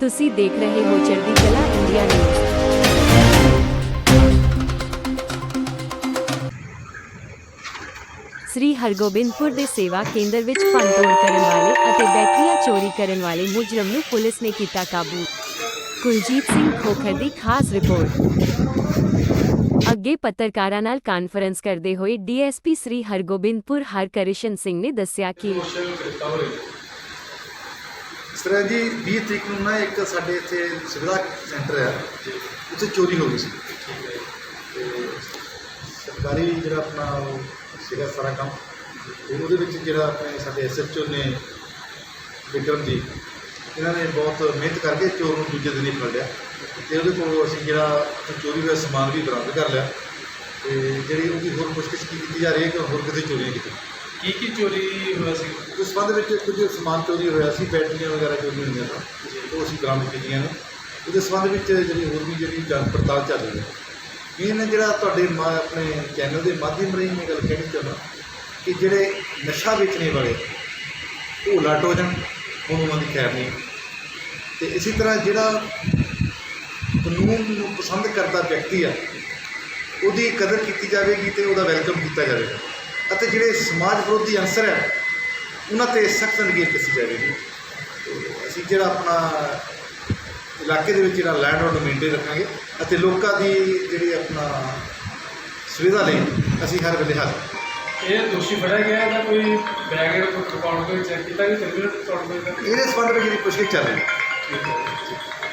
ਤੁਸੀਂ ਦੇਖ ਰਹੇ ਹੋ ਚੜ੍ਹਦੀ ਕਲਾ ਇੰਡੀਆ ਨਿਊਜ਼। ਸ੍ਰੀ ਹਰਗੋਬਿੰਦਪੁਰ ਦੇ ਸੇਵਾ ਕੇਂਦਰ ਵਿੱਚ ਭੰਨਤੋੜ ਕਰਨ ਵਾਲੇ ਅਤੇ ਬੈਟਰੀਆਂ ਚੋਰੀ ਕਰਨ ਵਾਲੇ ਮੁਜਰਮ ਨੂੰ ਪੁਲਿਸ ਨੇ ਕੀਤਾ ਕਾਬੂ। ਕੁਲਜੀਤ ਸਿੰਘ ਖੋਖਰ ਦੀ ਖਾਸ ਰਿਪੋਰਟ। ਅੱਗੇ ਪੱਤਰਕਾਰਾਂ ਨਾਲ ਕਾਨਫਰੰਸ ਕਰਦੇ ਹੋਏ ਡੀਐਸਪੀ ਸ੍ਰੀ ਹਰਗੋਬਿੰਦਪੁਰ ਹਰਕ੍ਰਿਸ਼ਨ ਸਿੰਘ ਨੇ ਦੱਸਿਆ ਕਿ ਇਸ ਜੀ 20 ਤਰੀਕ ਨੂੰ ਨਾ ਇੱਕ ਸਾਡੇ ਇੱਥੇ ਸੁਵਿਧਾ ਸੈਂਟਰ ਹੈ ਉੱਥੇ ਚੋਰੀ ਹੋ ਗਈ ਸੀ। ਠੀਕ ਹੈ ਤੇ ਸਰਕਾਰੀ ਜਿਹੜਾ ਆਪਣਾ ਸੀਗਾ ਸਾਰਾ ਕੰਮ, ਤੇ ਉਹਦੇ ਵਿੱਚ ਜਿਹੜਾ ਆਪਣੇ ਸਾਡੇ ਐਸਐਚਓ ਨੇ ਵਿਕਰਮ ਜੀ, ਇਹਨਾਂ ਨੇ ਬਹੁਤ ਮਿਹਨਤ ਕਰਕੇ ਚੋਰ ਨੂੰ ਦੂਜੇ ਦਿਨ ਹੀ ਫੜ ਲਿਆ। ਤੇ ਉਹਦੇ ਕੋਲੋਂ ਅਸੀਂ ਜਿਹੜਾ ਚੋਰੀ ਹੋਇਆ ਸਮਾਨ ਵੀ ਬਰਾਮਦ ਕਰ ਲਿਆ। ਤੇ ਜਿਹੜੀ ਉਹਦੀ ਹੋਰ ਪੁੱਛਗਿੱਛ ਕੀਤੀ ਜਾ ਰਹੀ ਹੈ ਕਿ ਹੋਰ ਕਿਤੇ ਚੋਰੀਆਂ ਕੀਤੀਆਂ। ਕੀ ਕੀ ਚੋਰੀ ਹੋਇਆ ਸੀ? ਉਸ ਸੰਬੰਧ ਵਿੱਚ ਕੁਝ ਸਮਾਨ ਚੋਰੀ ਹੋਇਆ ਸੀ ਬੈਟਰੀਆਂ ਵਗੈਰਾ ਚੋਰੀ ਹੋਈਆਂ ਸਨ ਉਹ ਅਸੀਂ ਬਰਾਮਦ ਕੀਤੀਆਂ ਨੇ। ਉਹਦੇ ਸੰਬੰਧ ਵਿੱਚ ਜਿਹੜੀ ਹੋਰ ਵੀ ਜਿਹੜੀ ਜਾਂਚ ਪੜਤਾਲ ਚੱਲ ਰਹੀ ਹੈ। ਮੇਨ ਜਿਹੜਾ ਤੁਹਾਡੇ ਆਪਣੇ ਚੈਨਲ ਦੇ ਮਾਧਿਅਮ ਰਾਹੀਂ ਮੈਂ ਗੱਲ ਕਹਿਣੀ ਚਾਹੁੰਦਾ ਕਿ ਜਿਹੜੇ ਨਸ਼ਾ ਵੇਚਣੇ ਵਾਲੇ ਉਹ ਲਾਟ ਹੋ ਜਾਣ ਉਹਨਾਂ ਦੀ ਖੈਰ ਨਹੀਂ। ਤੇ ਇਸੇ ਤਰ੍ਹਾਂ ਜਿਹੜਾ ਕਾਨੂੰਨ ਨੂੰ ਪਸੰਦ ਕਰਦਾ ਵਿਅਕਤੀ ਆ ਉਹਦੀ ਕਦਰ ਕੀਤੀ ਜਾਵੇਗੀ ਤੇ ਉਹਦਾ ਵੈਲਕਮ ਕੀਤਾ ਜਾਵੇਗਾ। ਅਤੇ ਜਿਹੜੇ ਸਮਾਜ ਵਿਰੋਧੀ ਅਨਸਰ ਹੈ ਉਹਨਾਂ ਤੇ ਸਖਤ ਨਕੀਰ ਕੱਸੀ ਜਾਵੇਗੀ। ਤੇ ਅਸੀਂ ਜਿਹੜਾ ਆਪਣਾ ਇਲਾਕੇ ਦੇ ਵਿੱਚ ਜਿਹੜਾ ਲੈਂਡ ਆਰਡਰ ਮੇਨਟੇਨ ਰੱਖਾਂਗੇ ਅਤੇ ਲੋਕਾਂ ਦੀ ਜਿਹੜੀ ਆਪਣਾ ਸੁਵਿਧਾ ਲਈ ਅਸੀਂ ਹਰ ਵੇਲੇ ਹਾਜ਼ਰ ਇਹ ਦੋਸ਼ੀ ਫੜਿਆ ਗਿਆ ਇਹਦਾ ਕੋਈ ਬੈਗ ਰਿਕਾਰਡ ਕੋਈ ਚੈੱਕ ਕੀਤਾ ਕਿ ਕ੍ਰਿਮੀਨਲ ਰਿਕਾਰਡ ਕੋਈ ਇਹਦਾ? ਇਹਦੇ ਸੰਬੰਧ ਵਿੱਚ ਜਿਹੜੀ ਪੁੱਛਗਿੱਛ ਚੱਲ ਰਹੀ ਹੈ। ਹੈ।